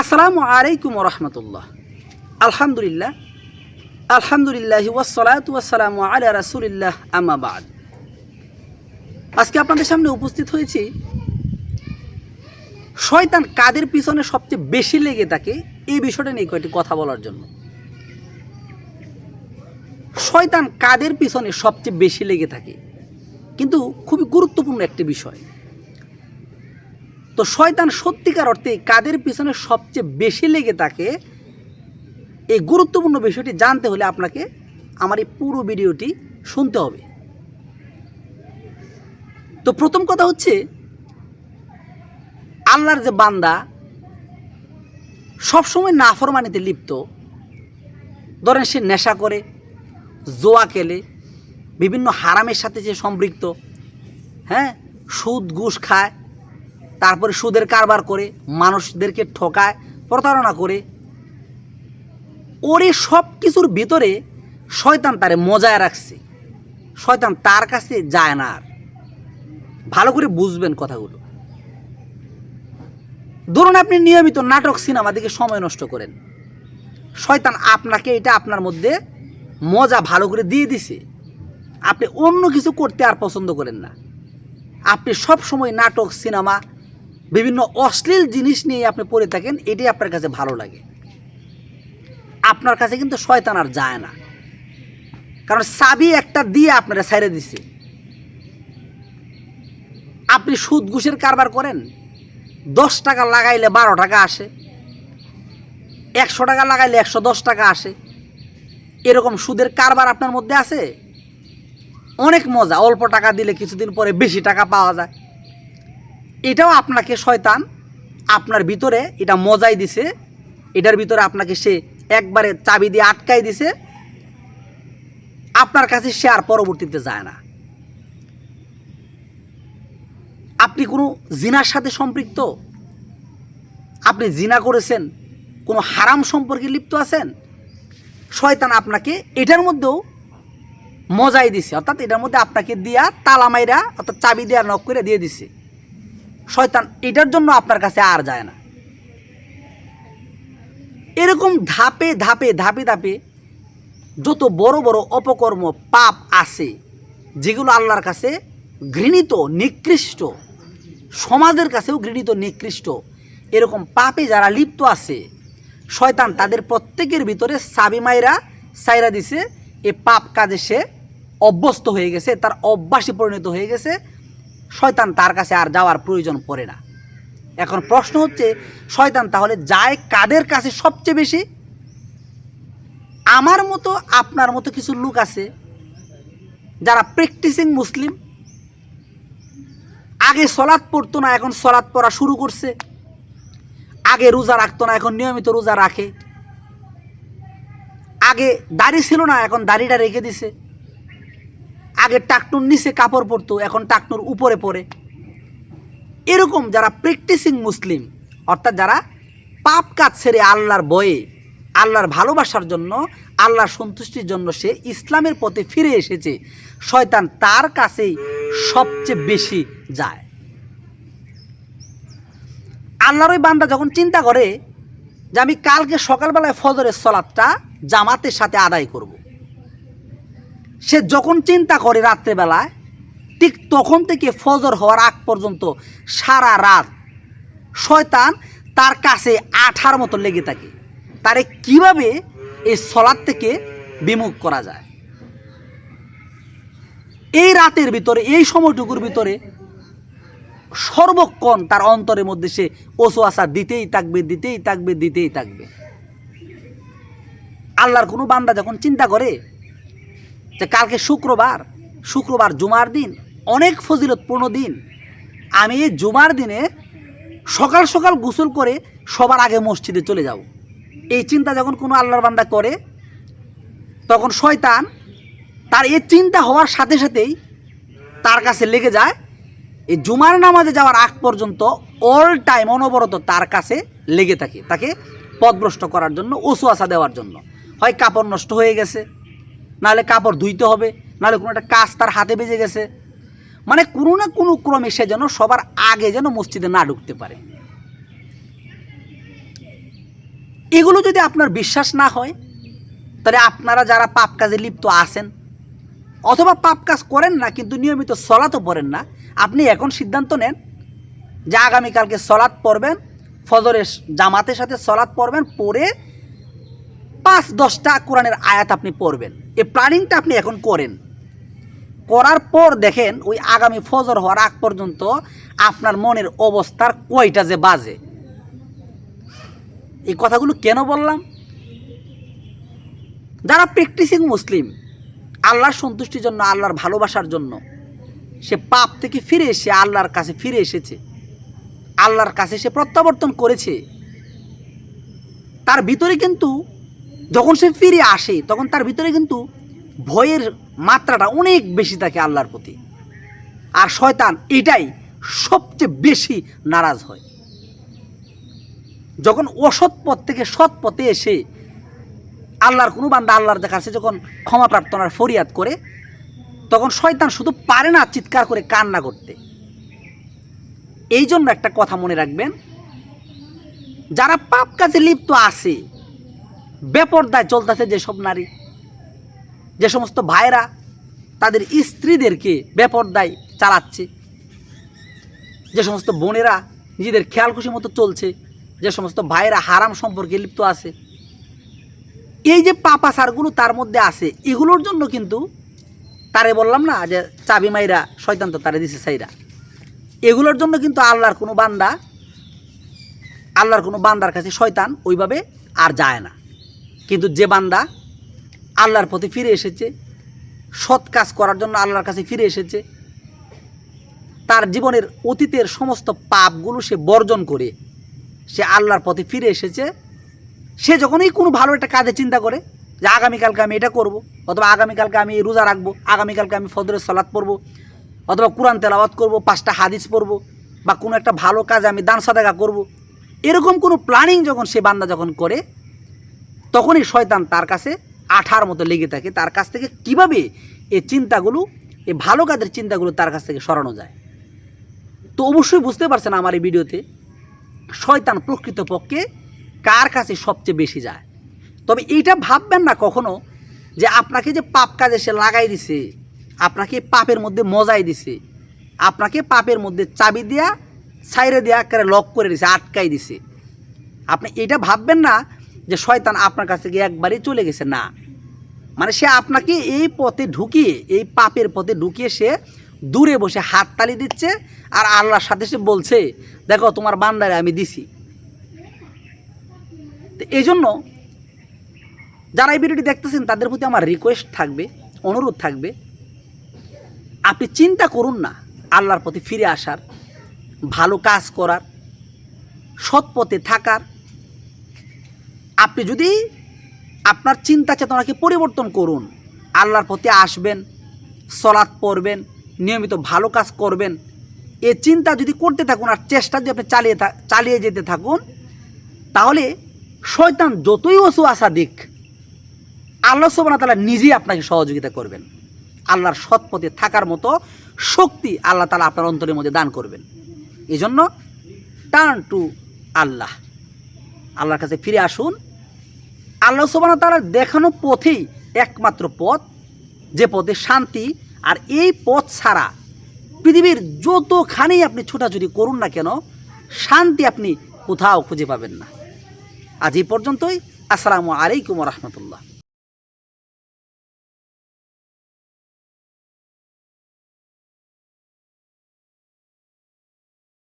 আসসালামু আলাইকুম রহমতুল্লাহ আলহামদুলিল্লাহ। আলহামদুলিল্লাহ ওয়াসালাত ওয়াসালামু আলা রাসুলিল্লাহ আমাবাদ আজকে আপনাদের সামনে উপস্থিত হয়েছি। শয়তান কাদের পিছনে সবচেয়ে বেশি লেগে থাকে, এই বিষয়টা নিয়ে কয়েকটি কথা বলার জন্য। শয়তান কাদের পিছনে সবচেয়ে বেশি লেগে থাকে? কিন্তু খুবই গুরুত্বপূর্ণ একটি বিষয়। তো শয়তান সত্যিকার অর্থে কাদের পিছনে সবচেয়ে বেশি লেগে থাকে? এই গুরুত্বপূর্ণ বিষয়টি জানতে হলে আপনাকে আমার এই পুরো ভিডিওটি শুনতে হবে। তো প্রথম কথা হচ্ছে, আল্লাহর যে বান্দা সবসময় নাফরমানিতে লিপ্ত। ধরেন সে নেশা করে, জোয়া খেলে, বিভিন্ন হারামের সাথে যে সম্পৃক্ত হ্যাঁ? সুদ, ঘুষ খায় তারপরে সুদের কারবার করে, মানুষদেরকে ঠকায়, প্রতারণা করে। ওরে সব কিছুর ভিতরে শয়তান তারে মজায় রাখছে। শয়তান তার কাছে যায় না আর। ভালো করে বুঝবেন কথাগুলো। ধরুন আপনি নিয়মিত নাটক, সিনেমা দিকে সময় নষ্ট করেন। শয়তান আপনাকে এটা আপনার মধ্যে মজা ভালো করে দিয়ে দিছে। আপনি অন্য কিছু করতে আর পছন্দ করেন না। আপনি সব সময় নাটক, সিনেমা বিভিন্ন অশ্লীল জিনিস নিয়ে আপনি পড়ে থাকেন, এটাই আপনার কাছে ভালো লাগে। আপনার কাছে কিন্তু শয়তান আর যায় না। কারণ সাবি একটা দিয়ে আপনারা ছেড়ে দিছে। আপনি সুদ ঘুষের কারবার করেন, দশ টাকা লাগাইলে বারো টাকা আসে, একশো টাকা লাগাইলে একশো দশ টাকা আসে। এরকম সুদের কারবার আপনার মধ্যে আছে? অনেক মজা, অল্প টাকা দিলে কিছুদিন পরে বেশি টাকা পাওয়া যায়। এটাও আপনাকে শয়তান আপনার ভিতরে এটা মজাই দিছে। এটার ভিতরে আপনাকে সে একবারে চাবি দিয়ে আটকাই দিছে। আপনার কাছে সে আর পরবর্তীতে যায় না। আপনি কোনো জিনার সাথে সম্পৃক্ত? আপনি জিনা করেছেন? কোনো হারাম সম্পর্কে লিপ্ত আছেন? শয়তান আপনাকে এটার মধ্যেও মজাই দিছে। অর্থাৎ এটার মধ্যে আপনাকে দিয়া তালামাইরা অর্থাৎ চাবি দেওয়া নক করে দিয়ে দিছে। শয়তান এটার জন্য আপনার কাছে আর যায় না। এরকম ধাপে ধাপে ধাপে ধাপে যত বড় বড় অপকর্ম, পাপ আছে, যেগুলো আল্লাহর কাছে ঘৃণিত, নিকৃষ্ট, সমাজের কাছেও ঘৃণিত, নিকৃষ্ট, এরকম পাপে যারা লিপ্ত আছে, শয়তান তাদের প্রত্যেকের ভিতরে সাবি মাইরা সাইরা দিছে, এ পাপ কাজে সে অভ্যস্ত হয়ে গেছে, তার অভ্যাসে পরিণত হয়ে গেছে শয়তান তার কাছে আর যাওয়ার প্রয়োজন পড়ে না। এখন প্রশ্ন হচ্ছে, শয়তান তাহলে যায় কাদের কাছে সবচেয়ে বেশি? আমার মতো, আপনার মতো কিছু লোক আছে যারা প্র্যাকটিসিং মুসলিম। আগে সলাৎ পড়তো না, এখন সলাৎ পড়া শুরু করছে। আগে রোজা রাখতো না, এখন নিয়মিত রোজা রাখে। আগে দাড়ি ছিল না, এখন দাড়িটা রেখে দিছে। আগে টাকনুর নিচে কাপড় পরতো, এখন টাকনুর উপরে পরে এরকম যারা প্র্যাকটিসিং মুসলিম, অর্থাৎ যারা পাপ কাজ ছেড়ে আল্লাহর বয়ে, আল্লাহর ভালোবাসার জন্য, আল্লাহর সন্তুষ্টির জন্য সে ইসলামের পথে ফিরে এসেছে, শয়তান তার কাছেই সবচেয়ে বেশি যায় আল্লাহর ওই বান্দা যখন চিন্তা করে যে আমি কালকে সকালবেলায় ফজরের সলাদটা জামাতের সাথে আদায় করব। সে যখন চিন্তা করে রাত্রেবেলায়, ঠিক তখন থেকে ফজর হওয়ার আগ পর্যন্ত সারা রাত শয়তান তার কাছে আঠার মতো লেগে থাকে। তারে কীভাবে এই সলাদ থেকে বিমুখ করা যায়? এই রাতের ভিতরে, এই সময়টুকুর ভিতরে সর্বক্ষণ তার অন্তরের মধ্যে সে ওসোয়াশা দিতেই থাকবে দিতেই থাকবে দিতেই থাকবে। আল্লাহর কোনো বান্দা যখন চিন্তা করে যে কালকে শুক্রবার শুক্রবার জুমার দিন, অনেক ফজিলতপূর্ণ দিন। আমি জুমার দিনে সকাল সকাল গোসল করে সবার আগে মসজিদে চলে যাব। এই চিন্তা যখন কোনো আল্লাহর বান্দা করে, তখন শয়তান তার এই চিন্তা হওয়ার সাথে সাথেই তার কাছে লেগে যায়, এই জুমার নামাজে যাওয়ার আগ পর্যন্ত অল টাইম অনবরত তার কাছে লেগে থাকে, তাকে পথভ্রষ্ট করার জন্য ওসুয়াশা দেওয়ার জন্য। হয় কাপড় নষ্ট হয়ে গেছে নাহলে কাপড় ধুইতে হবে, নাহলে কোনো একটা কাজ তার হাতে বেজে গেছে। মানে কোনো না কোনো ক্রমে সে যেন সবার আগে যেন মসজিদে না ঢুকতে পারে। এগুলো যদি আপনার বিশ্বাস না হয়, তাহলে আপনারা যারা পাপ কাজে লিপ্ত আছেন, অথবা পাপ কাজ করেন না, কিন্তু নিয়মিত সলাতও পড়েন না, আপনি এখন সিদ্ধান্ত নেন যে আগামীকালকে সলাৎ পড়বেন, ফজরের জামাতের সাথে সলাৎ পড়বেন, পড়ে পাঁচ দশটা কোরআনের আয়াত আপনি পড়বেন। এই প্ল্যানিংটা আপনি এখন করেন। করার পর দেখেন, ওই আগামী ফজর হওয়ার আগ পর্যন্ত আপনার মনের অবস্থার কয়টা যে বাজে। এই কথাগুলো কেন বললাম? যারা প্র্যাকটিসিং মুসলিম, আল্লাহর সন্তুষ্টির জন্য, আল্লাহর ভালোবাসার জন্য, সে পাপ থেকে ফিরে এসে আল্লাহর কাছে ফিরে এসেছে, আল্লাহর কাছে সে প্রত্যাবর্তন করেছে, তার ভিতরে কিন্তু যখন সে ফিরে আসে, তখন তার ভিতরে কিন্তু ভয়ের মাত্রাটা অনেক বেশি থাকে আল্লাহর প্রতি। আর শয়তান এটাই সবচেয়ে বেশি নারাজ হয়। যখন অসৎ পথ থেকে সৎ পথে এসে আল্লাহর কোনো বান্দা আল্লাহর কাছে যখন ক্ষমা প্রার্থনার ফরিয়াদ করে, তখন শয়তান শুধু পারে না চিৎকার করে কান্না করতে। এই জন্য একটা কথা মনে রাখবেন, যারা পাপ কাজে লিপ্ত আছে বেপরদায় চলতেছে যেসব নারী। যে সমস্ত ভাইরা তাদের স্ত্রীদেরকে বেপর্দায় চালাচ্ছে। যে সমস্ত বোনেরা নিজেদের খেয়াল খুশি মতো চলছে। যে সমস্ত ভাইরা হারাম সম্পর্কে লিপ্ত আছে। এই যে পাপাসারগুলো তার মধ্যে আছে, এগুলোর জন্য কিন্তু তারে বললাম না যে চাবি মাইরা শয়তান তো তারে দিছে সাইরা। এগুলোর জন্য কিন্তু আল্লাহর কোনো বান্দা, আল্লাহর কোনো বান্দার কাছে শয়তান ওইভাবে আর যায় না। কিন্তু যে বান্দা আল্লাহর প্রতি ফিরে এসেছে, সৎ কাজ করার জন্য আল্লাহর কাছে ফিরে এসেছে, তার জীবনের অতীতের সমস্ত পাপগুলো সে বর্জন করে, সে আল্লাহর পথে ফিরে এসেছে, সে যখনই কোনো ভালো একটা কাজে চিন্তা করে যে আগামীকালকে আমি এটা করব, অথবা আগামীকালকে আমি রোজা রাখব, আগামীকালকে আমি ফজরের সালাদ পড়ব, অথবা কোরআন তেলাওয়াত করব, পাঁচটা হাদিস পড়ব, বা কোনো একটা ভালো কাজে আমি দান সাদাকা করব, এরকম কোনো প্ল্যানিং যখন সে বান্দা যখন করে তখনই শয়তান তার কাছে আঠার মতো লেগে থাকে। তার কাছ থেকে কীভাবে এই চিন্তাগুলো এই ভালো কাজের চিন্তাগুলো তার কাছ থেকে সরানো যায়? তো অবশ্যই বুঝতে পারছেন আমার এই ভিডিওতে, শয়তান প্রকৃতপক্ষে কার কাছে সবচেয়ে বেশি যায়? তবে এইটা ভাববেন না কখনো যে আপনাকে যে পাপ কাজে সে লাগাই দিছে, আপনাকে পাপের মধ্যে মজাই দিছে, আপনাকে পাপের মধ্যে চাবি দেয়া সাইরে দেয়া করে লক করে দিছে, আটকাই দিছে। আপনি এটা ভাববেন না যে শয়তান আপনার কাছে গিয়ে একবারই চলে গেছে, না। মানে সে আপনাকে এই পথে ঢুকিয়ে, এই পাপের পথে ঢুকিয়ে সে দূরে বসে হাত তালি দিচ্ছে আর আল্লাহর সাথে সে বলছে, দেখো, তোমার বান্দারে আমি দিছি। তো এই জন্য যারা এই ভিডিওটি দেখতেছেন, তাদের প্রতি আমার রিকোয়েস্ট থাকবে, অনুরোধ থাকবে, আপনি চিন্তা করুন না, আল্লাহর প্রতি ফিরে আসার, ভালো কাজ করার, সৎ পথে থাকার আপনি যদি আপনার চিন্তা চেতনাকে পরিবর্তন করুন, আল্লাহর প্রতি আসবেন, সলাৎ পড়বেন, নিয়মিত ভালো কাজ করবেন, এ চিন্তা যদি করতে থাকুন আর চেষ্টা যদি আপনি চালিয়ে চালিয়ে যেতে থাকুন, তাহলে শয়তান যতই ওসু আসা দিক, আল্লাহ সোবানা তালা নিজেই আপনাকে সহযোগিতা করবেন। আল্লাহর সৎ পথে থাকার মতো শক্তি আল্লাহ তালা আপনার অন্তরের মধ্যে দান করবেন। এই জন্য টার্ন টু আল্লাহ। আল্লাহর কাছে ফিরে আসুন। আল্লাহ সোবানা তারা দেখানো পথেই একমাত্র পথ, যে পথে শান্তি। আর এই পথ ছাড়া পৃথিবীর যতখানেই আপনি ছোটাছুটি করুন না কেন, শান্তি আপনি কোথাও খুঁজে পাবেন না। আজ এই পর্যন্তই। আসসালামু আলাইকুম রহমতুল্লাহ।